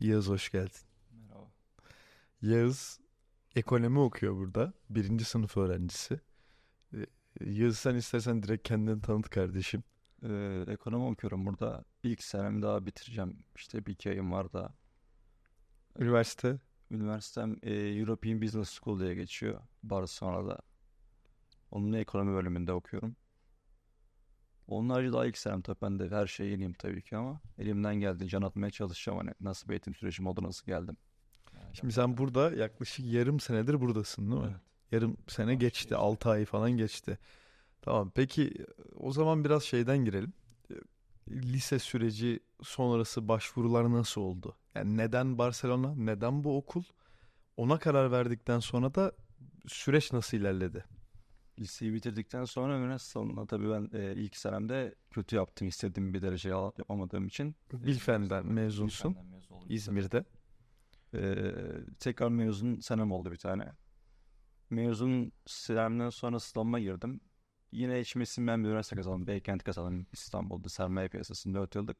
Yağız hoş geldin. Merhaba. Yağız ekonomi okuyor burada. Birinci sınıf öğrencisi. Ee, Yağız sen istersen direkt kendini tanıt kardeşim. Ee, ekonomi okuyorum burada. İlk senem daha bitireceğim. İşte bir iki ayım var da. Üniversite. Üniversitem e, European Business School diye geçiyor. Barcelona'da. Onun ekonomi bölümünde okuyorum. Onun harici daha ilk senem tabii ben de her şeye yeniyim tabii ki ama elimden geldiği can atmaya çalışacağım hani nasıl bir eğitim sürecim oldu nasıl geldim. Şimdi sen burada yaklaşık yarım senedir buradasın değil mi? Evet. Yarım sene Altı geçti. geçti. 6 ay falan geçti. Tamam peki o zaman biraz şeyden girelim. Lise süreci sonrası başvurular nasıl oldu? Yani neden Barcelona? Neden bu okul? Ona karar verdikten sonra da süreç nasıl ilerledi? Liseyi bitirdikten sonra üniversite sonunda tabii ben e, ilk senemde kötü yaptım. istediğim bir derece yapamadığım için. Bilfen'den mezunsun. Bilfen'den mezun oldum. İzmir'de. Ee, tekrar mezun senem oldu bir tane. Mezun senemden sonra sınavıma girdim. Yine içime sinmeyen bir üniversite kazandım. Beykent kazandım İstanbul'da sermaye piyasasında 4 yıllık.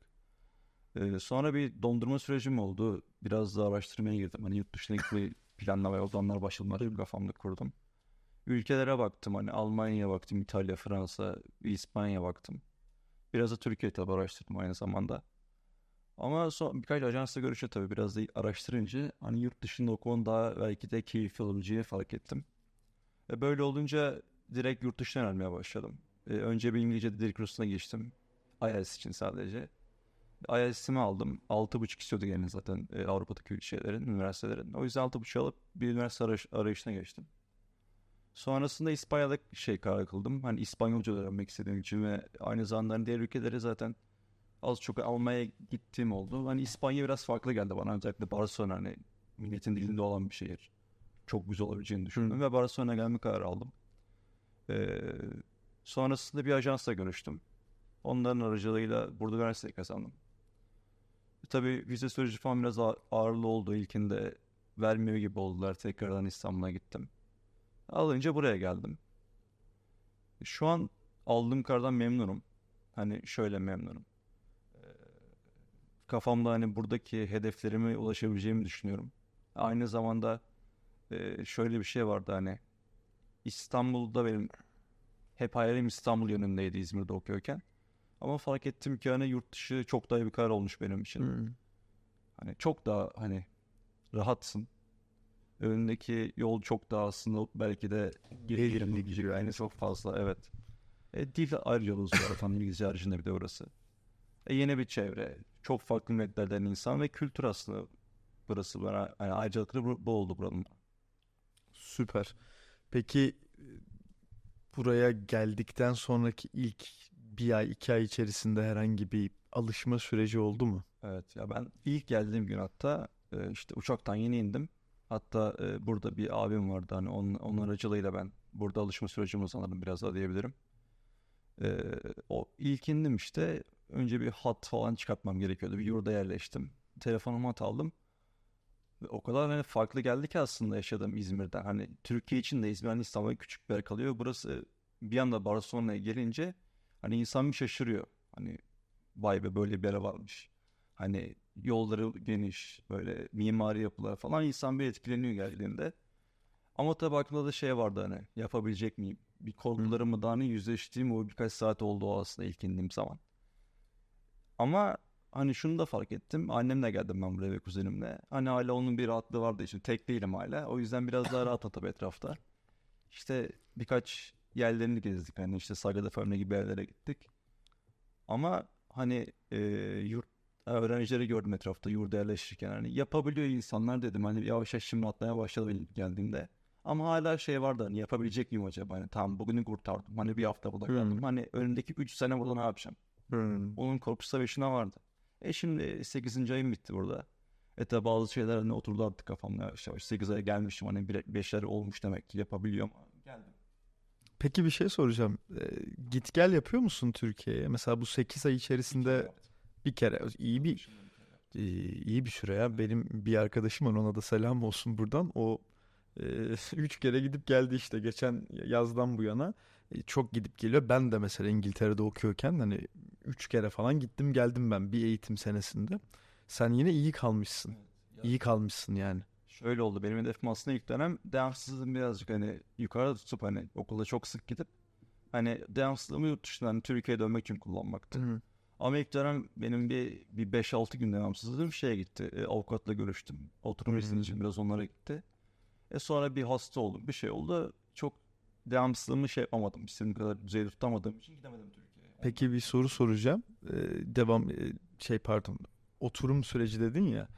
Ee, sonra bir dondurma sürecim oldu. Biraz daha araştırmaya girdim. Hani yurt dışına gitmeyi planlamaya o zamanlar başladım. Kafamda kurdum. Ülkelere baktım. Hani Almanya'ya baktım, İtalya, Fransa, İspanya baktım. Biraz da Türkiye tabii araştırdım aynı zamanda. Ama son birkaç ajansla görüşe tabii biraz da araştırınca hani yurt dışında okumanın daha belki de keyifli olabileceğini fark ettim. E böyle olunca direkt yurt dışına öğrenmeye başladım. E önce bir İngilizce dil kursuna geçtim. IELTS için sadece. IELTS'imi aldım. 6.5 istiyordu gene zaten e, Avrupa'daki şeylerin, üniversitelerin. O yüzden 6.5 alıp bir üniversite arayış- arayışına geçtim. Sonrasında İspanya'da şey karar kıldım. Hani İspanyolca öğrenmek istediğim için ve aynı zamanda hani diğer ülkeleri zaten az çok almaya gittiğim oldu. Hani İspanya biraz farklı geldi bana. Özellikle Barcelona hani milletin dilinde olan bir şehir. Çok güzel olabileceğini düşündüm ve Barcelona'ya gelme kararı aldım. Ee, sonrasında bir ajansla görüştüm. Onların aracılığıyla burada üniversiteyi kazandım. Tabii vize süreci falan biraz ağ- ağırlı oldu. İlkinde vermiyor gibi oldular. Tekrardan İstanbul'a gittim. Alınca buraya geldim. Şu an aldığım karardan memnunum. Hani şöyle memnunum kafamda hani buradaki hedeflerime ulaşabileceğimi düşünüyorum. Aynı zamanda e, şöyle bir şey vardı hani İstanbul'da benim hep hayalim İstanbul yönündeydi İzmir'de okuyorken. Ama fark ettim ki hani yurt dışı çok daha bir karar olmuş benim için. Hmm. Hani çok daha hani rahatsın. Önündeki yol çok daha aslında belki de gerilimli gidiyor. Yani çok fazla evet. E, dil ayrıcalığı zaten İngilizce haricinde bir de orası. E, yeni bir çevre. Çok farklı milletlerden insan ve kültür aslında burası bana yani ayrıcalıkları bu, bu oldu buranın. Süper. Peki e, buraya geldikten sonraki ilk bir ay iki ay içerisinde herhangi bir alışma süreci oldu mu? Evet ya ben ilk geldiğim gün hatta e, işte uçaktan yeni indim. Hatta e, burada bir abim vardı hani onun, onun aracılığıyla ben burada alışma sürecimi sanırım biraz daha diyebilirim. E, o ilk indim işte önce bir hat falan çıkartmam gerekiyordu. Bir yurda yerleştim. Telefonuma hat aldım. Ve o kadar hani farklı geldi ki aslında yaşadığım İzmir'den. Hani Türkiye için de İzmir hani İstanbul'a küçük bir yer kalıyor. Burası bir anda Barcelona'ya gelince hani insan bir şaşırıyor. Hani vay be böyle bir yere varmış. Hani yolları geniş, böyle mimari yapılar falan insan bir etkileniyor geldiğinde. Ama tabii aklımda da şey vardı hani yapabilecek miyim? Bir korkularımı daha hani yüzleştiğim o birkaç saat oldu o aslında ilk indiğim zaman. Ama hani şunu da fark ettim. Annemle geldim ben buraya ve kuzenimle. Hani hala onun bir rahatlığı vardı için. Tek değilim hala. O yüzden biraz daha rahat tabii etrafta. İşte birkaç yerlerini gezdik. Hani işte Sagrada Familia gibi yerlere gittik. Ama hani e, yurt öğrencileri gördüm etrafta yurda yerleşirken hani yapabiliyor insanlar dedim hani yavaş yavaş şimdi atmaya başladı benim geldiğimde. Ama hala şey vardı hani yapabilecek miyim acaba hani tamam bugünü kurtardım hani bir hafta burada kaldım hani önümdeki 3 sene burada ne yapacağım? Onun korkusu tabii şuna vardı. E şimdi 8. ayım bitti burada. E tabi bazı şeyler hani oturdu artık kafamda yavaş yavaş. 8 aya gelmişim hani 5'ler olmuş demek ki yapabiliyorum. Geldim. Peki bir şey soracağım. Ee, git gel yapıyor musun Türkiye'ye? Mesela bu 8 ay içerisinde bir kere iyi bir iyi bir süre ya. Benim bir arkadaşım var ona da selam olsun buradan. O e, üç kere gidip geldi işte geçen yazdan bu yana. E, çok gidip geliyor. Ben de mesela İngiltere'de okuyorken hani üç kere falan gittim geldim ben bir eğitim senesinde. Sen yine iyi kalmışsın. İyi kalmışsın yani. Şöyle oldu benim hedefim aslında ilk dönem devamsızlığım birazcık hani yukarıda tutup hani okulda çok sık gidip hani devamsızlığımı yurt dışından hani Türkiye'ye dönmek için kullanmaktı. Ama ilk dönem benim bir, bir 5-6 gün devamsızlığım şeye gitti. E, avukatla görüştüm. Oturum izni Hmm. için biraz onlara gitti. E sonra bir hasta oldum. Bir şey oldu. Çok devamsızlığımı şey yapamadım. İstediğim kadar düzeyde tutamadığım için gidemedim Türkiye'ye. Peki bir soru soracağım. Ee, devam e, şey pardon. Oturum süreci dedin ya.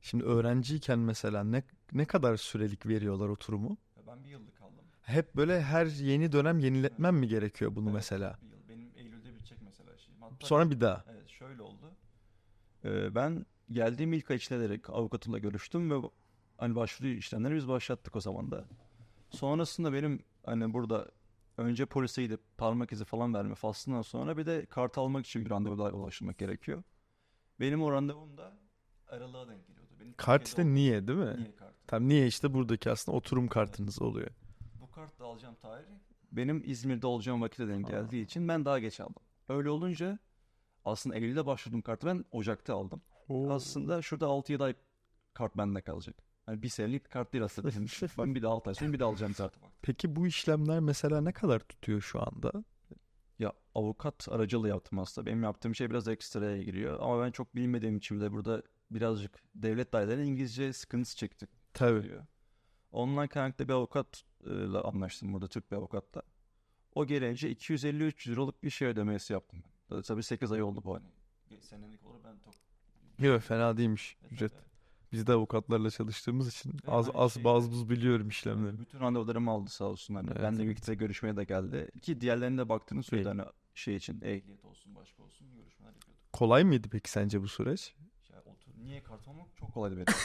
Şimdi öğrenciyken mesela ne ne kadar sürelik veriyorlar oturumu? Ya Ben bir yıllık kaldım. Hep böyle her yeni dönem yeniletmem mi gerekiyor bunu Evet, mesela? Bir yıl. Sonra bir daha. Evet şöyle oldu. Ee, ben geldiğim ilk ay işlenerek avukatımla görüştüm ve hani başvuru işlemleri biz başlattık o zaman da. Sonrasında benim hani burada önce polise gidip parmak izi falan verme faslından sonra bir de kart almak için bir randevuya ulaşmak gerekiyor. Benim o randevum da aralığa denk geliyordu. Benim Kart işte niye değil mi? Niye kartı? Tam niye işte buradaki aslında oturum kartınız oluyor. Bu kartla alacağım tarih benim İzmir'de olacağım vakite denk geldiği için ben daha geç aldım. Öyle olunca aslında Eylül'de başvurduğum kartı ben Ocak'ta aldım. Aslında şurada 6-7 ay kart bende kalacak. Yani bir senelik kart değil aslında. ben bir de 6 ay sonra bir de alacağım zaten. Peki bu işlemler mesela ne kadar tutuyor şu anda? Ya avukat aracılığı yaptım aslında. Benim yaptığım şey biraz ekstraya giriyor. Ama ben çok bilmediğim için de burada birazcık devlet dairelerine İngilizce sıkıntısı çektik. Tabii. diyor. Ondan kaynaklı bir avukatla anlaştım burada Türk bir avukatla. O gelince 250-300 liralık bir şey ödemesi yaptım. ben. Tabii 8 ay oldu bu hani. Senelik olur ben çok... Yok fena değilmiş Evet, ücret. evet. Biz de avukatlarla çalıştığımız için Ve az az şey- bazı buz biliyorum işlemleri. Bütün randevularımı aldı sağ olsun. Hani. Evet. Ben de birlikte görüşmeye de geldi. Ki diğerlerine de baktığını söyledi. Hani şey için ehliyet olsun başka olsun görüşmeler yapıyorduk. Kolay mıydı peki sence bu süreç? Ya otur, niye kart almak çok kolaydı benim.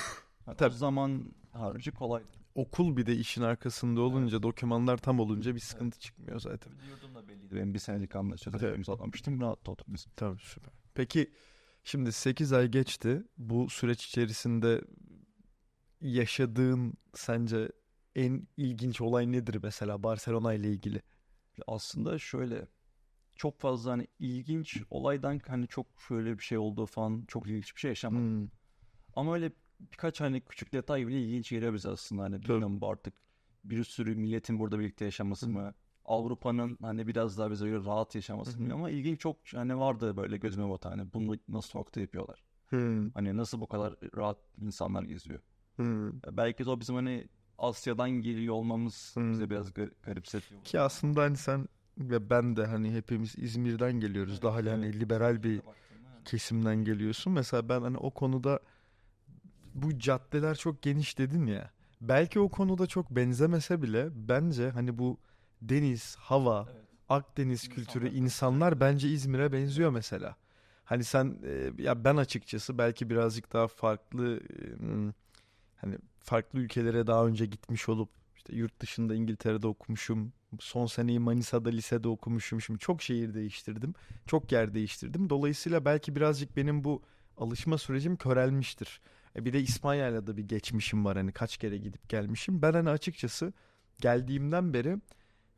Yani o Tabii. zaman harcı kolaydı. Okul bir de işin arkasında olunca, dokümanlar tam olunca bir sıkıntı çıkmıyor zaten. Tabii yurdum da belliydi. Benim bir senelik anlaşmada Evet. imzalamıştım. Rahat oldum. Tamam süper. Peki şimdi 8 ay geçti. Bu süreç içerisinde yaşadığın sence en ilginç olay nedir mesela Barcelona ile ilgili? Aslında şöyle çok fazla hani ilginç olaydan hani çok şöyle bir şey olduğu falan çok ilginç bir şey yaşamadım. Hmm, Ama öyle birkaç hani küçük detay bile ilginç geliyor bize aslında hani bilmiyorum bu artık bir sürü milletin burada birlikte yaşaması mı? Avrupa'nın hani biraz daha bize göre rahat yaşaması mı? Ama ilginç çok hani vardı böyle gözüme batan hani bunu nasıl nokta yapıyorlar? hmm, Hani nasıl bu kadar rahat insanlar geziyor? Ya Belki de o bizim hani Asya'dan geliyor olmamız Hmm. bize biraz gar- garipsetiyor. Ki aslında hani sen ve ben de hani hepimiz İzmir'den geliyoruz. Evet, Daha hani evet. liberal bir kesimden geliyorsun. Mesela ben hani o konuda bu caddeler çok geniş dedin ya. Belki o konuda çok benzemese bile bence hani bu deniz, hava, Evet. Akdeniz kültürü, İnsanlar- insanlar bence İzmir'e benziyor mesela. Hani sen e, ya ben açıkçası belki birazcık daha farklı e, hani farklı ülkelere daha önce gitmiş olup işte yurt dışında İngiltere'de okumuşum. Son seneyi Manisa'da lisede okumuşum. Şimdi çok şehir değiştirdim. Çok yer değiştirdim. Dolayısıyla belki birazcık benim bu alışma sürecim körelmiştir. E bir de İspanya'yla da bir geçmişim var hani kaç kere gidip gelmişim. Ben hani açıkçası geldiğimden beri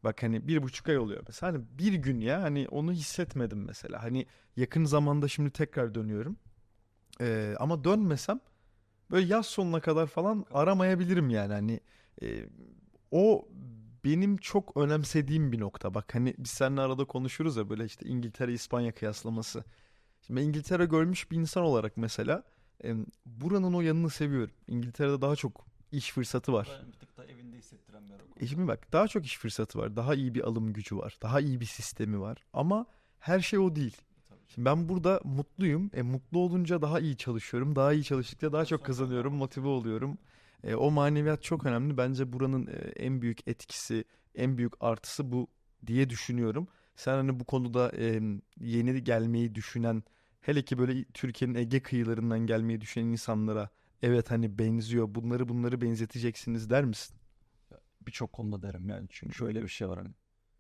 bak hani bir buçuk ay oluyor mesela hani bir gün ya hani onu hissetmedim mesela. Hani yakın zamanda şimdi tekrar dönüyorum. Ee, ama dönmesem böyle yaz sonuna kadar falan aramayabilirim yani hani e, o benim çok önemsediğim bir nokta. Bak hani biz seninle arada konuşuruz ya böyle işte İngiltere İspanya kıyaslaması. Şimdi İngiltere görmüş bir insan olarak mesela e, buranın o yanını seviyorum. İngiltere'de daha çok iş fırsatı var. Bir tık da evinde hissettiren bir okul. E şimdi bak daha çok iş fırsatı var. Daha iyi bir alım gücü var. Daha iyi bir sistemi var. Ama her şey o değil. Tabii. Şimdi ben burada mutluyum. E mutlu olunca daha iyi çalışıyorum. Daha iyi çalıştıkça daha çok kazanıyorum. daha- Motive oluyorum. E, o maneviyat çok önemli. Bence buranın e, en büyük etkisi, en büyük artısı bu diye düşünüyorum. Sen hani bu konuda e, yeni gelmeyi düşünen, hele ki böyle Türkiye'nin Ege kıyılarından gelmeyi düşünen insanlara evet hani benziyor. Bunları bunları benzeteceksiniz der misin? Birçok konuda derim yani. Çünkü şöyle bir şey var hani.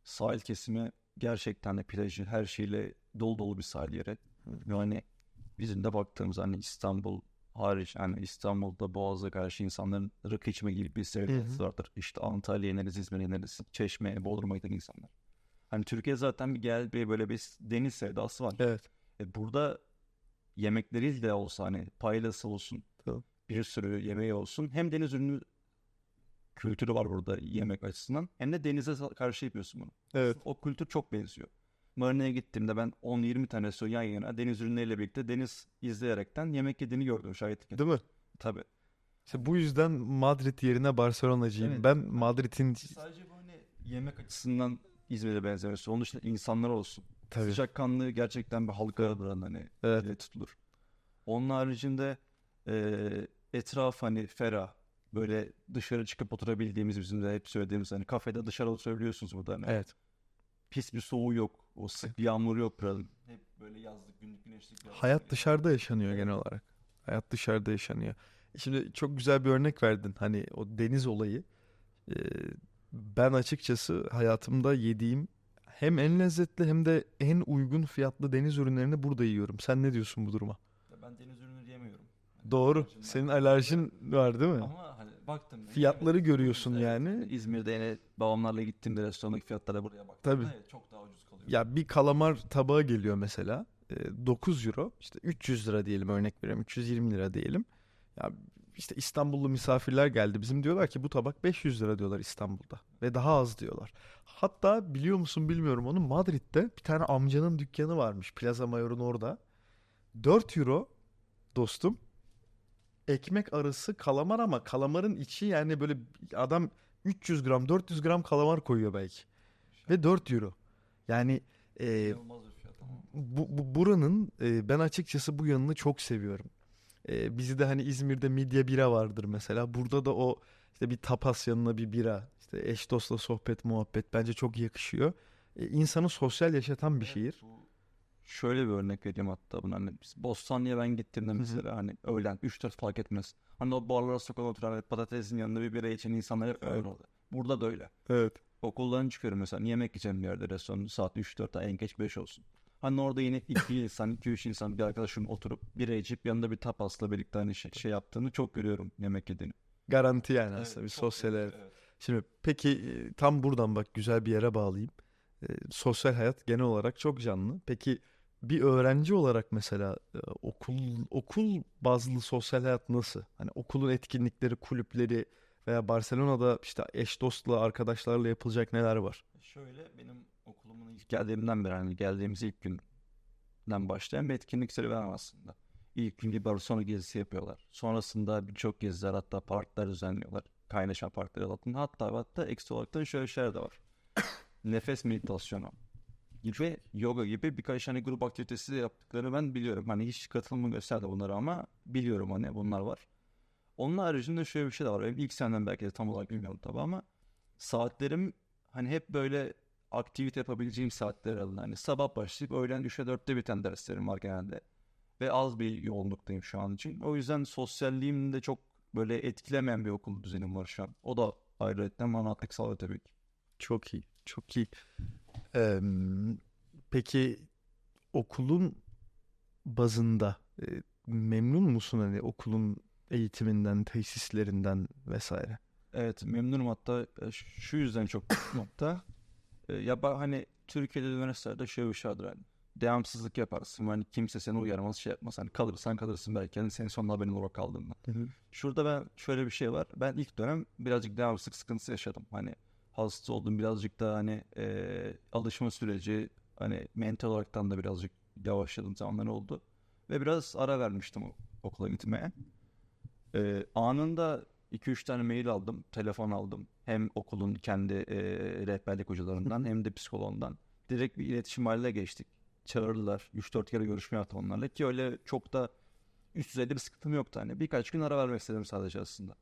Sahil kesimi gerçekten de plajı her şeyle dolu dolu bir sahil yeri. Yani bizim de baktığımız hani İstanbul hariç hani İstanbul'da Boğaz'a karşı insanların rakı içme gibi bir sevdası vardır. İşte Antalya'ya ineriz, İzmir'e ineriz, Çeşme'ye, Bodrum'a giden insanlar. Hani Türkiye zaten bir gel bir böyle bir deniz sevdası var. Evet. E burada yemekleri de olsa hani paylası olsun. Tamam. bir sürü yemeği olsun. Hem deniz ürünü kültürü var burada yemek açısından. Hem de denize karşı yapıyorsun bunu. Evet. O kültür çok benziyor. Marina'ya gittiğimde ben 10-20 tane su yan yana deniz ürünleriyle birlikte deniz izleyerekten yemek yediğini gördüm şahitlik. Değil mi? Tabii. İşte bu yüzden Madrid yerine Barcelona'cıyım. Evet. ben Madrid'in Sadece böyle yemek açısından İzmir'e benzemesi. Onun dışında insanlar olsun. Tabii. Sıcakkanlı gerçekten bir halka buranın hani Evet. dile tutulur. Onun haricinde e, etraf hani ferah. Böyle dışarı çıkıp oturabildiğimiz bizim de hep söylediğimiz hani kafede dışarı oturabiliyorsunuz burada hani. Evet. Pis bir soğuğu yok. O sık bir yağmur yok buranın. Hep böyle yazlık günlük güneşlik. hava. Hayat dışarıda yaşanıyor genel olarak. Hayat dışarıda yaşanıyor. Şimdi çok güzel bir örnek verdin. Hani o deniz olayı. Ee, ben açıkçası hayatımda yediğim hem en lezzetli hem de en uygun fiyatlı deniz ürünlerini burada yiyorum. Sen ne diyorsun bu duruma? Ya Ben deniz ürünü yemiyorum. Hani Doğru. alerjim var. Senin alerjin var değil mi? Ama hani baktım. Fiyatları evet, görüyorsun evet, yani. İzmir'de yine babamlarla gittiğimde restorandaki fiyatlara buraya baktım. Tabii. Evet, çok daha ucuz kalıyor. Ya bir kalamar tabağı geliyor mesela. e, 9 euro. İşte 300 lira diyelim örnek veriyorum. 320 lira diyelim. Ya işte İstanbullu misafirler geldi. Bizim diyorlar ki bu tabak 500 lira diyorlar İstanbul'da. Ve daha az diyorlar. Hatta biliyor musun bilmiyorum onu Madrid'de bir tane amcanın dükkanı varmış. Plaza Mayor'un orada. 4 euro dostum. Ekmek arası kalamar ama kalamarın içi yani böyle adam 300 gram 400 gram kalamar koyuyor belki. Ve 4 euro. Yani e, bu, bu buranın e, ben açıkçası bu yanını çok seviyorum. E, bizi de hani İzmir'de midye bira vardır mesela. Burada da o işte bir tapas yanına bir bira, işte eş dostla sohbet muhabbet bence çok yakışıyor. E, insanı sosyal yaşatan bir şehir. Şöyle bir örnek vereyim hatta buna. Hani biz Bostanlı'ya ben gittiğimde mesela hani öğlen 3-4 fark etmez. Hani o barlara sokağa oturan patatesin yanında bir bira içen insanlar hep öyle orada. Burada da öyle. Evet. Okuldan çıkıyorum mesela yemek yiyeceğim bir yerde restoranın saat 3-4 en geç 5 olsun. Hani orada yine iki insan, iki üç insan bir arkadaşım oturup bira içip yanında bir tapasla birlikte hani şey, şey yaptığını çok görüyorum yemek yediğini. Garanti yani aslında bir sosyal güzel, hayat. Şimdi peki e, tam buradan bak güzel bir yere bağlayayım. E, sosyal hayat genel olarak çok canlı. Peki bir öğrenci olarak mesela e, okul okul bazlı sosyal hayat nasıl? Hani okulun etkinlikleri, kulüpleri veya Barcelona'da işte eş dostla, arkadaşlarla yapılacak neler var? Şöyle benim okulumun ilk geldiğimden beri hani geldiğimiz ilk günden başlayan bir etkinlik serüvenim aslında. İlk gün bir Barcelona gezisi yapıyorlar. Sonrasında birçok geziler hatta partiler düzenliyorlar. Kaynaşan partiler altında. Hatta hatta ekstra olarak da şöyle şeyler de var. Nefes meditasyonu gibi yoga gibi birkaç hani grup aktivitesi de yaptıklarını ben biliyorum. Hani hiç katılımı gösterdi bunlara ama biliyorum hani bunlar var. Onun haricinde şöyle bir şey de var. Benim ilk seneden belki de tam olarak bilmiyorum tabii ama saatlerim hani hep böyle aktivite yapabileceğim saatler aralığında. Hani sabah başlayıp öğlen 3'e 4'te biten derslerim var genelde. Ve az bir yoğunluktayım şu an için. O yüzden sosyalliğim de çok böyle etkilemeyen bir okul düzenim var şu an. O da ayrıyetten bana rahatlık sağlıyor tabii ki. Çok iyi, çok iyi. Eee, peki okulun bazında e, memnun musun hani okulun eğitiminden, tesislerinden vesaire? Evet memnunum hatta e, şu yüzden çok memnunum hatta. E, Ya hani Türkiye'de üniversitelerde şöyle bir şey vardır hani. Devamsızlık yaparsın. Hani kimse seni uyarmaz şey yapmaz. Hani kalırsan kalırsın belki. Hani senin sonunda haberin olarak kaldığında. Şurada ben şöyle bir şey var. Ben ilk dönem birazcık devamsızlık sıkıntısı yaşadım. Hani hasta oldum birazcık da hani e, alışma süreci hani mental olaraktan da birazcık yavaşladım zamanlar oldu. Ve biraz ara vermiştim okula gitmeye. E, anında 2-3 tane mail aldım, telefon aldım. Hem okulun kendi e, rehberlik hocalarından hem de psikoloğundan. Direkt bir iletişim haline geçtik. Çağırdılar. 3-4 kere görüşme yaptım onlarla ki öyle çok da üst düzeyde bir sıkıntım yoktu hani. Birkaç gün ara vermek istedim sadece aslında.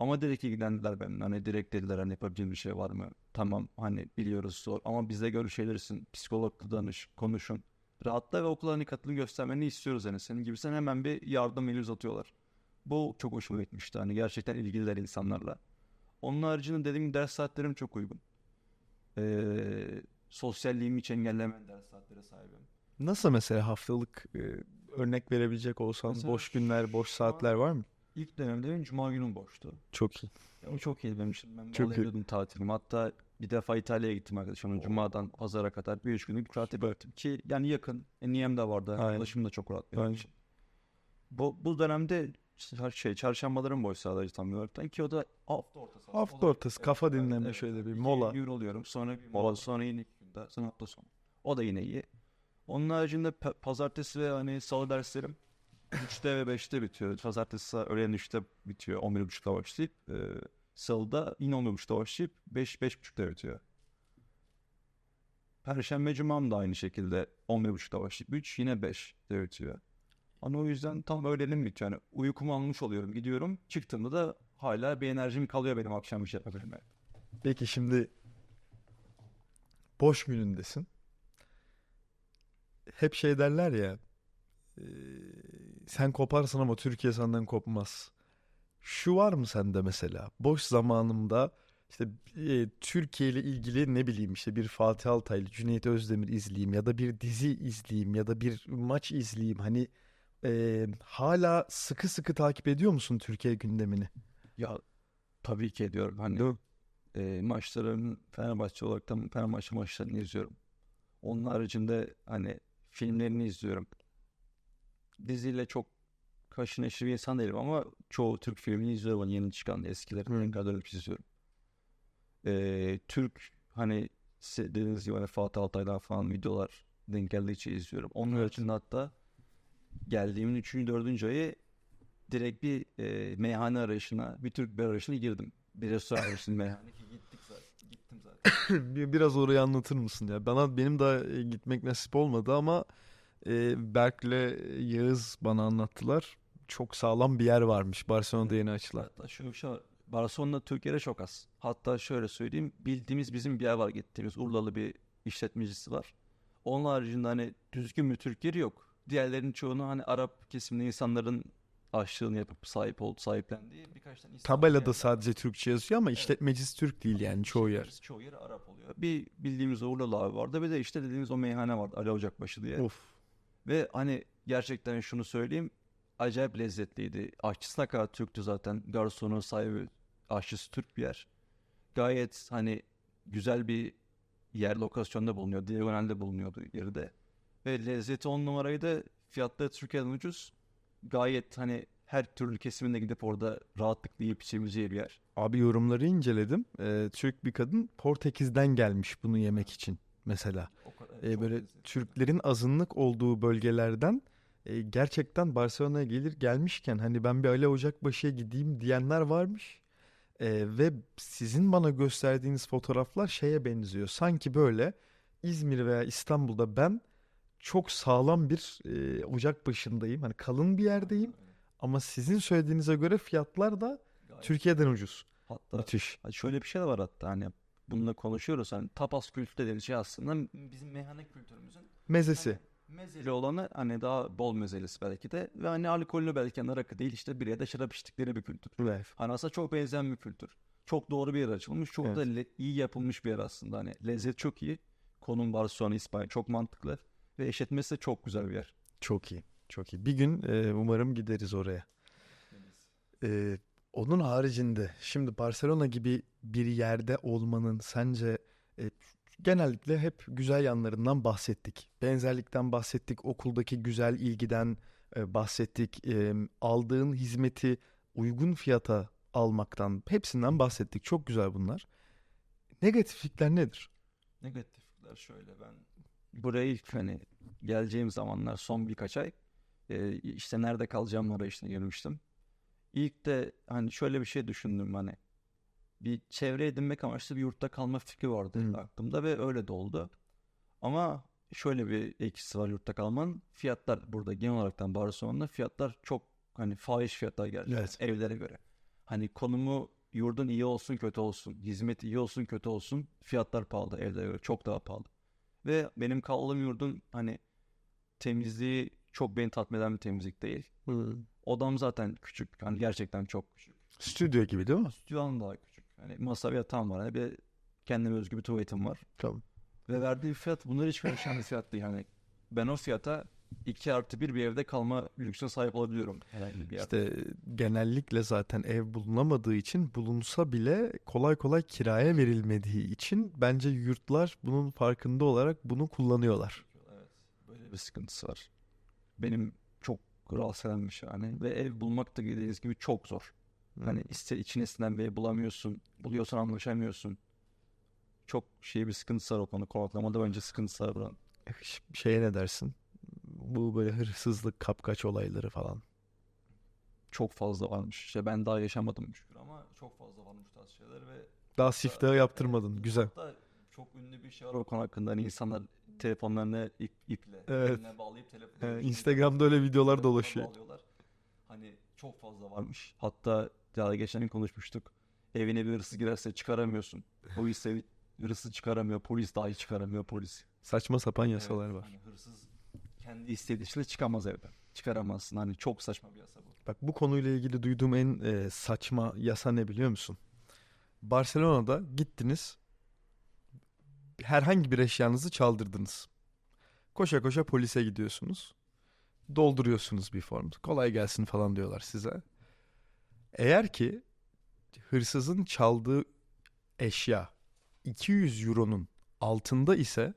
Ama direkt ilgilendiler benimle. Hani direkt dediler hani yapabileceğim bir şey var mı? Tamam hani biliyoruz zor ama bize görüşebilirsin. Psikologla danış, konuşun. Rahatla ve okula hani katılım göstermeni istiyoruz hani. Senin gibi sen hemen bir yardım eli uzatıyorlar. Bu çok hoşuma gitmişti. Hani gerçekten ilgililer insanlarla. Onun haricinde dediğim gibi ders saatlerim çok uygun. Ee, sosyalliğimi hiç engellemeyen ders saatleri sahibim. Nasıl mesela haftalık e, örnek verebilecek olsan Mesela boş günler, boş saatler var mı? İlk dönemde benim cuma günüm boştu. Çok iyi. Ya o çok iyi benim için. Ben Çok alıyordum tatilimi. Hatta bir defa İtalya'ya gittim arkadaşımla. Cuma'dan pazara kadar bir üç günlük bir tatil bıraktım. Ki yani yakın. E, niyem de vardı. Aynen. Ulaşım da çok rahat benim Aynen. için. Bu, bu dönemde Çar- şey çarşambaların boş sadece tam olarak ki o da hafta ortası. Hafta ortası, kafa dinleme şöyle bir mola. gün oluyorum sonra bir mola sonra yine iki günde sonra hafta sonu. O da yine iyi. Onun haricinde pe- pazartesi ve hani salı derslerim 3'te ve 5'te bitiyor. Pazartesi öğlen 3'te bitiyor. 11.30'da başlayıp e, salıda yine 11.30'da başlayıp 5 5.30'da bitiyor. Perşembe cumam da aynı şekilde 11.30'da başlayıp 3 yine 5'te bitiyor. Hani o yüzden tam öğlenim bitiyor. Yani uykumu almış oluyorum. Gidiyorum. Çıktığımda da hala bir enerjim kalıyor benim akşam şey yapabilmeye. Peki şimdi boş günündesin. Hep şey derler ya e, sen koparsın ama Türkiye senden kopmaz. Şu var mı sende mesela? Boş zamanımda işte e, Türkiye ile ilgili ne bileyim işte bir Fatih Altaylı, Cüneyt Özdemir izleyeyim ya da bir dizi izleyeyim ya da bir maç izleyeyim. Hani e, hala sıkı sıkı takip ediyor musun Türkiye gündemini? Ya tabii ki ediyorum. Hani e, maçların Fenerbahçe olarak da Fenerbahçe maçlarını izliyorum. Onun haricinde hani filmlerini izliyorum. Diziyle çok kaşı neşir bir insan değilim ama çoğu Türk filmini izliyorum. Hani yeni çıkan eskileri tekrar dönüp izliyorum. E, Türk hani dediğiniz gibi hani Fatih Altay'dan falan videolar denk geldikçe izliyorum. Onun haricinde hatta geldiğimin 3. 4. ayı direkt bir e, meyhane arayışına, bir Türk bir arayışına girdim. Bir restoran arayışına meyhane ki gittik zaten. Gittim zaten. Bir- Biraz orayı anlatır mısın ya? Bana benim de gitmek nasip olmadı ama e, Berk'le Yağız bana anlattılar. Çok sağlam bir yer varmış Barcelona'da yeni açılan. Hatta şöyle bir şey var. Barcelona Türkiye'de çok az. Hatta şöyle söyleyeyim. Bildiğimiz bizim bir yer var gittiğimiz. Urlalı bir işletmecisi var. Onun haricinde hani düzgün bir Türk yeri yok. Diğerlerinin çoğunu hani Arap kesimli insanların aşçılığını yapıp sahip oldu, sahiplendiği birkaç tane İslam Tabelada sadece Türkçe yazıyor ama Evet. işletmecisi Türk değil yani çoğu yer. Çoğu yeri Arap oluyor. Bir bildiğimiz Urlalı abi vardı. Bir de işte dediğimiz o meyhane vardı. Ali Ocakbaşı diye. Of. Ve hani gerçekten şunu söyleyeyim. Acayip lezzetliydi. Aşçısına kadar Türktü zaten. Garsonu, sahibi, aşçısı Türk bir yer. Gayet hani güzel bir yer lokasyonda bulunuyor. Diagonalde bulunuyordu yeri de. Ve lezzeti on numaraydı. Fiyatları Türkiye'den ucuz. Gayet hani her türlü kesiminde gidip orada rahatlıkla yiyip içebileceği bir yer. Abi yorumları inceledim. Ee, Türk bir kadın Portekiz'den gelmiş bunu yemek için mesela. Kadar, Ee, böyle lezzetli. Türklerin azınlık olduğu bölgelerden e, gerçekten Barcelona'ya gelir gelmişken hani ben bir Ali Ocakbaşı'ya gideyim diyenler varmış. Ee, ve sizin bana gösterdiğiniz fotoğraflar şeye benziyor. Sanki böyle İzmir veya İstanbul'da ben çok sağlam bir e, ocak başındayım. Hani kalın bir yerdeyim ama sizin söylediğinize göre fiyatlar da Gayet- Türkiye'den ucuz. Hatta Müthiş. Şöyle bir şey de var hatta hani bununla konuşuyoruz hani tapas kültürü dediğimiz şey aslında bizim meyhane kültürümüzün Mezesi. hani mezeli olanı hani daha bol mezelisi belki de ve hani alkollü belki hani rakı değil işte bir ya da şarap içtikleri bir kültür. Evet. Hani aslında çok benzeyen bir kültür. Çok doğru bir yer açılmış. Çok da Evet. le- iyi yapılmış bir yer aslında. Hani lezzet çok iyi. Konum Barcelona, İspanya çok mantıklı. Ve işletmesi de çok güzel bir yer. Çok iyi. Çok iyi. Bir gün e, umarım gideriz oraya. E, onun haricinde şimdi Barcelona gibi bir yerde olmanın sence e, genellikle hep güzel yanlarından bahsettik. Benzerlikten bahsettik. Okuldaki güzel ilgiden e, bahsettik. E, aldığın hizmeti uygun fiyata almaktan hepsinden bahsettik. Çok güzel bunlar. Negatiflikler nedir? Negatifler şöyle ben buraya ilk hani geleceğim zamanlar son birkaç ay e, işte nerede kalacağım arayışına girmiştim. İlk de hani şöyle bir şey düşündüm hani bir çevre edinmek amaçlı bir yurtta kalma fikri vardı Hı. aklımda ve öyle de oldu. Ama şöyle bir eksisi var yurtta kalmanın. Fiyatlar burada genel olaraktan Barcelona'da fiyatlar çok hani fahiş fiyatlar gerçekten Evet. evlere göre. Hani konumu yurdun iyi olsun kötü olsun, hizmet iyi olsun kötü olsun fiyatlar pahalı evlere göre çok daha pahalı. Ve benim kaldığım yurdun hani temizliği çok beni tatmin eden bir temizlik değil. Odam zaten küçük. Hani gerçekten çok küçük. Stüdyo gibi değil mi? Stüdyom daha küçük. Hani masa ve yatağım var. Hani bir kendime özgü bir tuvaletim var. Tamam. Ve verdiği fiyat bunlar hiç karışan bir fiyat değil. Yani ben o fiyata 2 artı 1 bir evde kalma lüksüne sahip olabiliyorum. Herhangi bir. İşte genellikle zaten ev bulunamadığı için bulunsa bile kolay kolay kiraya verilmediği için bence yurtlar bunun farkında olarak bunu kullanıyorlar. Evet. Böyle bir sıkıntısı var. Benim çok kural sevenmiş yani. Ve ev bulmak da dediğiniz gibi çok zor. Hani iste içine sinen bir ev bulamıyorsun. Buluyorsan anlaşamıyorsun. Çok şey bir sıkıntısı var o konu. Konaklamada bence sıkıntısı var buranın. Şeye ne dersin? Bu böyle hırsızlık, kapkaç olayları falan. Çok fazla varmış. İşte ben daha yaşamadım şükür ama çok fazla varmış tarz şeyler ve Daha siftahı yaptırmadın. Güzel. Hatta çok ünlü bir şey var o konu hakkında. Hani insanlar telefonlarını ip, iple Evet. bağlayıp telefonu He, Instagram'da öyle videolar dolaşıyor. bağlıyorlar. Hani çok fazla varmış. Hatta daha geçen gün konuşmuştuk. Evine bir hırsız girerse çıkaramıyorsun. O ise hırsız çıkaramıyor. Polis dahi çıkaramıyor polis. Saçma sapan Evet, yasalar var. Hani hırsız kendi istediği dışında çıkamaz evden. Çıkaramazsın. Hani çok saçma bir yasa bu. Bak bu konuyla ilgili duyduğum en e, saçma yasa ne biliyor musun? Barcelona'da gittiniz. Herhangi bir eşyanızı çaldırdınız. Koşa koşa polise gidiyorsunuz. Dolduruyorsunuz bir form. Kolay gelsin falan diyorlar size. Eğer ki hırsızın çaldığı eşya 200 euronun altında ise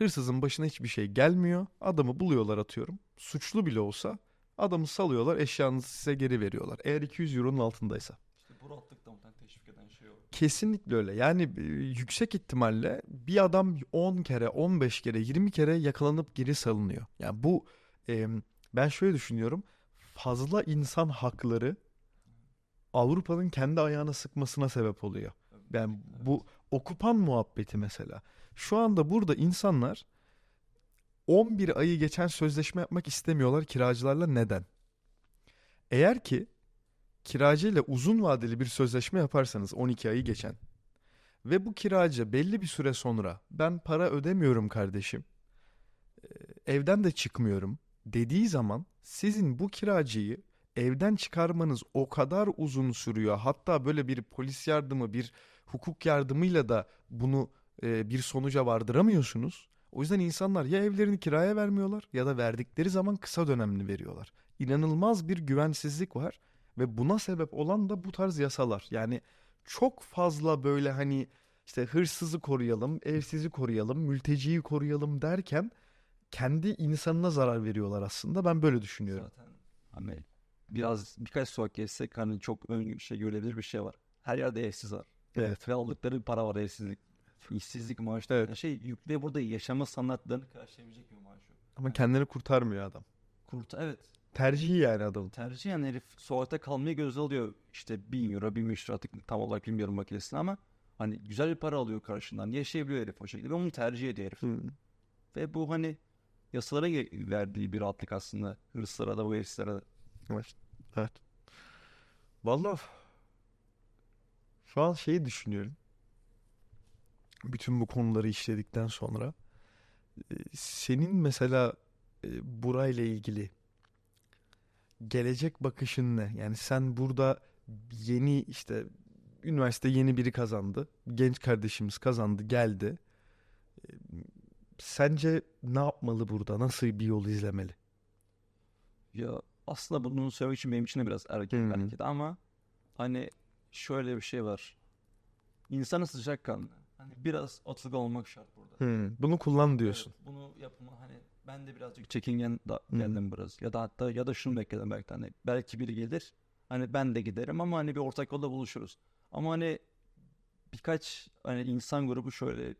hırsızın başına hiçbir şey gelmiyor. Adamı buluyorlar atıyorum. Suçlu bile olsa Adamı salıyorlar, eşyanızı size geri veriyorlar. Eğer 200 euronun altındaysa. İşte bu muhtemelen teşvik eden şey o. Kesinlikle öyle. Yani e, yüksek ihtimalle bir adam 10 kere, 15 kere, 20 kere yakalanıp geri salınıyor. Yani bu e, ben şöyle düşünüyorum. Fazla insan hakları Avrupa'nın kendi ayağına sıkmasına sebep oluyor. Yani bu okupan muhabbeti mesela. Şu anda burada insanlar 11 ayı geçen sözleşme yapmak istemiyorlar kiracılarla neden? Eğer ki kiracıyla uzun vadeli bir sözleşme yaparsanız 12 ayı geçen ve bu kiracı belli bir süre sonra ben para ödemiyorum kardeşim evden de çıkmıyorum dediği zaman sizin bu kiracıyı evden çıkarmanız o kadar uzun sürüyor. Hatta böyle bir polis yardımı, bir hukuk yardımıyla da bunu e, bir sonuca vardıramıyorsunuz. O yüzden insanlar ya evlerini kiraya vermiyorlar ya da verdikleri zaman kısa dönemli veriyorlar. İnanılmaz bir güvensizlik var ve buna sebep olan da bu tarz yasalar. Yani çok fazla böyle hani işte hırsızı koruyalım, evsizi koruyalım, mülteciyi koruyalım derken kendi insanına zarar veriyorlar aslında. Ben böyle düşünüyorum. Zaten hani biraz birkaç sokak geçsek hani çok ön şey görülebilir bir şey var. Her yerde evsiz var. Evet. Ve aldıkları bir para var evsizlik. İşsizlik maaşı. Evet. Şey yük ve burada yaşama standartlarını karşılayabilecek bir maaş yok. Ama kendini kurtarmıyor adam. Kurt evet. Tercihi yani adamın. Tercih yani herif sokakta kalmayı göze alıyor. İşte 1000 euro, 1500 euro artık tam olarak bilmiyorum makinesini ama hani güzel bir para alıyor karşından. Yaşayabiliyor herif o şekilde ve onu tercih ediyor herif. Ve bu hani yasalara verdiği bir rahatlık aslında. Hırslara da bu evsizlere de. Evet. Evet. Vallahi şu an şeyi düşünüyorum. Bütün bu konuları işledikten sonra e, senin mesela e, burayla ilgili gelecek bakışın ne? Yani sen burada yeni işte üniversite yeni biri kazandı. Genç kardeşimiz kazandı, geldi. E, Sence ne yapmalı burada? Nasıl bir yol izlemeli? Ya aslında bunu söylemek için benim için de biraz erken Hmm. de ama hani şöyle bir şey var. İnsanı sıcakkanlı. Hani biraz atılgan olmak şart burada. Hmm, Bunu kullan diyorsun. Evet, bunu yapma hani ben de birazcık çekingen da geldim biraz. Ya da hatta ya da şunu bekledim belki hani belki biri gelir. Hani ben de giderim ama hani bir ortak yolda buluşuruz. Ama hani birkaç hani insan grubu şöyle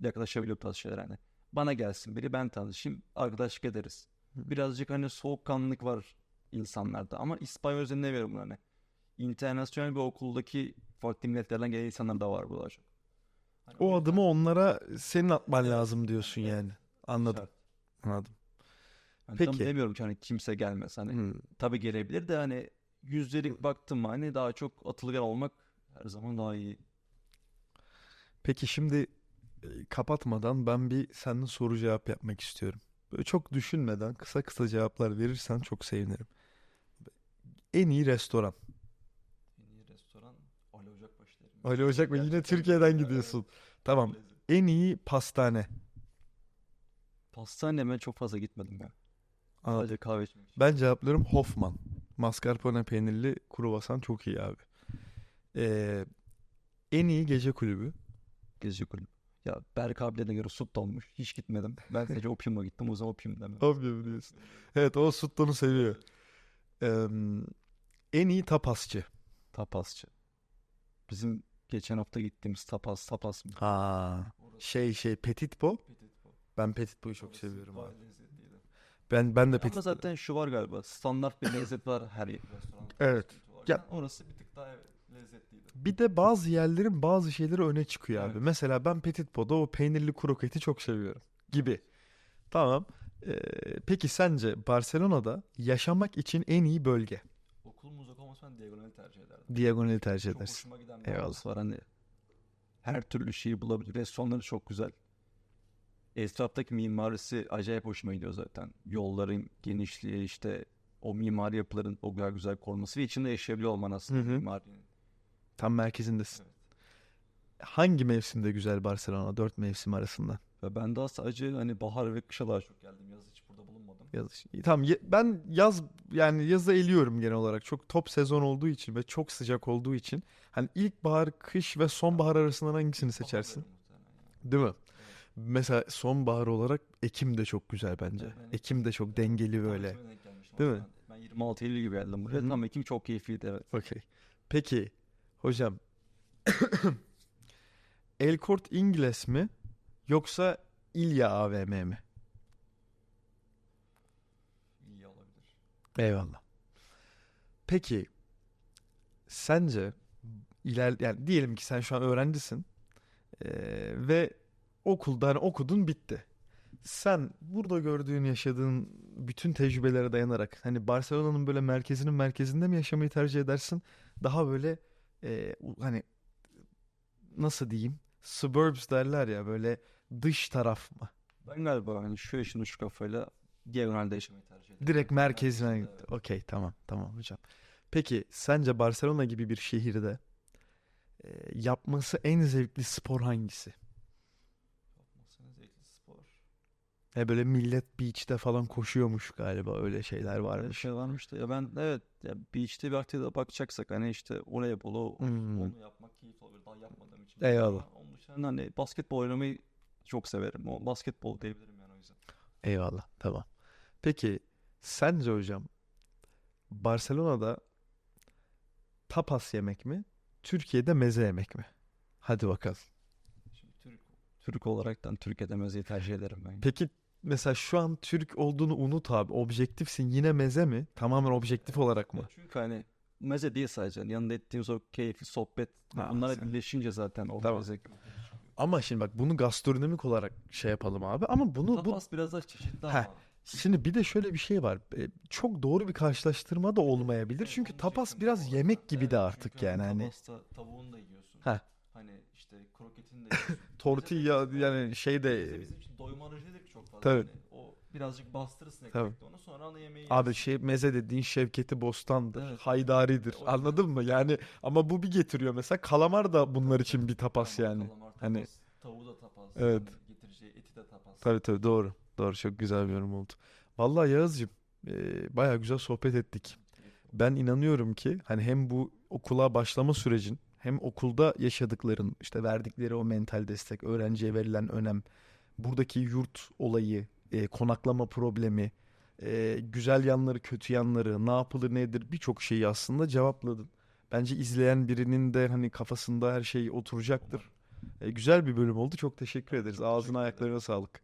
yaklaşabiliyor bu tarz şeyler hani. Bana gelsin biri ben tanışayım arkadaşlık ederiz. Birazcık hani soğukkanlılık var insanlarda ama İspanyol özelinde demiyorum bunu hani. İnternasyonel bir okuldaki farklı milletlerden gelen insanlar da var bu daha çok. Hani O yüzden- adımı onlara senin atman Evet. lazım diyorsun Evet. yani. Anladım. Şart. Anladım. Hani Peki. tam demiyorum ki hani kimse gelmez. Hani Hmm. tabii gelebilir de hani yüzdelik baktım mı hani daha çok atılgan olmak her zaman daha iyi. Peki şimdi e, kapatmadan ben bir seninle soru cevap yapmak istiyorum. Böyle çok düşünmeden kısa kısa cevaplar verirsen çok sevinirim. En iyi restoran. En iyi restoran Ali Ocakbaşı derim. Ali Ocak ve yine Türkiye'den gidiyorsun. Tamam. En iyi pastane. Pastaneye ben çok fazla gitmedim. Anladım. Sadece kahve içmek için. Ben cevaplıyorum Hoffman. Mascarpone peynirli kruvasan çok iyi abi. Ee, en iyi gece kulübü. Gezi kulübü. Ya Berk abilerine göre süt olmuş. Hiç gitmedim. Ben sadece opiumla gittim. O zaman opium demem. Obvio diyorsun. Evet o Sutton'u seviyor. Eee, en iyi tapasçı. Tapasçı. Bizim geçen hafta gittiğimiz tapas tapas mı? Ha. Şey şey Petit Po. Ben Petit Po'yu çok seviyorum abi. Ben ben de Ama Petit zaten şu var galiba. Standart bir lezzet var her restoranda. Evet. Ya- orası bir tık daha lezzetliydi. Bir de bazı yerlerin bazı şeyleri öne çıkıyor abi. Evet. Mesela ben Petit Po'da o peynirli kroketi çok seviyorum gibi. Tamam. Ee, peki sence Barcelona'da yaşamak için en iyi bölge? Ben diagonali tercih ederdim. Diagonali tercih Çok edersin. hoşuma giden bir Eyvallah. var hani. Her türlü şeyi bulabilir. Restoranları çok güzel. Etraftaki mimarisi acayip hoşuma gidiyor zaten. Yolların genişliği işte o mimari yapıların o kadar güzel korunması ve içinde yaşayabiliyor olman aslında Hı hı. mimarinin. Tam merkezindesin. Evet. Hangi mevsimde güzel Barcelona? Dört mevsim arasında. Ve ben daha sadece hani bahar ve kışa daha çok geldim. Yaz hiç burada bulunmadım. Yaz. Tamam ye- ben yaz yani yazı eliyorum genel olarak. Çok top sezon olduğu için ve çok sıcak olduğu için. Hani ilkbahar, kış ve sonbahar arasından hangisini seçersin? Değil mi? Mesela sonbahar olarak Ekim de çok güzel bence. Evet, ben Ekim de çok dengeli böyle. Değil mi? Ben 26 Eylül gibi geldim buraya. Tam Ekim çok keyifliydi evet. Okey. Peki hocam El Corte Inglés mi yoksa İlya AVM mi? İyi olabilir. Eyvallah. Peki sence iler yani diyelim ki sen şu an öğrencisin eee, ve okulda hani okudun bitti. Sen burada gördüğün, yaşadığın bütün tecrübelere dayanarak hani Barcelona'nın böyle merkezinin merkezinde mi yaşamayı tercih edersin? Daha böyle u- hani nasıl diyeyim? Suburbs derler ya böyle dış taraf mı? Ben galiba hani şu yaşın şu kafayla diagonalde yaşamayı tercih ederim. Direkt merkezine gitti. evet. Okey tamam tamam hocam. Peki sence Barcelona gibi bir şehirde e, yapması en zevkli spor hangisi? Yapmasına zevkli spor. E böyle millet beach'te falan koşuyormuş galiba öyle şeyler Öyle varmış. şey varmış da ya ben evet ya beach'te bir aktivite bakacaksak hani işte voleybolu Hmm. onu yapmak keyifli olur. Daha yapmadığım için. Eyvallah. Onun dışında hani basketbol oynamayı çok severim. O basketbol diyebilirim yani o yüzden. Eyvallah tamam. Peki sence hocam Barcelona'da tapas yemek mi? Türkiye'de meze yemek mi? Hadi bakalım. Şimdi Türk Türk olaraktan Türkiye'de mezeyi tercih ederim ben. Peki mesela şu an Türk olduğunu unut abi. Objektifsin yine meze mi? Tamamen objektif olarak mı? Çünkü hani meze değil sadece. Hani yanında ettiğimiz o keyifli sohbet. Ha, bunlara sen- birleşince zaten o Tamam. meze. Ama şimdi bak bunu gastronomik olarak şey yapalım abi. Ama bunu bu Tapas biraz daha çeşitli Heh, ama. şimdi bir de şöyle bir şey var. E, Çok doğru bir karşılaştırma da olmayabilir. Evet, Çünkü onu tapas diyecektim biraz tam yemek gibi Evet, de artık çünkü yani hani Tapasta tavuğunu da yiyorsun. Heh. Hani işte kroketini de yiyorsun. tortilla de- yani şey de Meze bizim için doyum aracı çok fazla. Tabii. Hani birazcık bastırırsın ekmekte onu sonra ana yemeği abi yersin. şey meze dediğin Şevketi Bostan'dır, Evet. Haydari'dir. O Anladın mı? Yani ama bu bir getiriyor mesela kalamar da bunlar için bir tapas Kalamar, yani. kalamar Hani- tapas, tavuğu da tapas. Evet. hani getireceği eti de tapas. Tabii tabii doğru. Doğru çok güzel bir yorum oldu. Vallahi Yağız'cığım e, bayağı güzel sohbet ettik. Ben inanıyorum ki hani hem bu okula başlama sürecin hem okulda yaşadıkların işte verdikleri o mental destek, öğrenciye verilen önem, buradaki yurt olayı, e, konaklama problemi, e, güzel yanları, kötü yanları, ne yapılır nedir birçok şeyi aslında cevapladın. Bence izleyen birinin de hani kafasında her şey oturacaktır. E, güzel bir bölüm oldu. Çok teşekkür ederiz. Ağzına ayaklarına sağlık.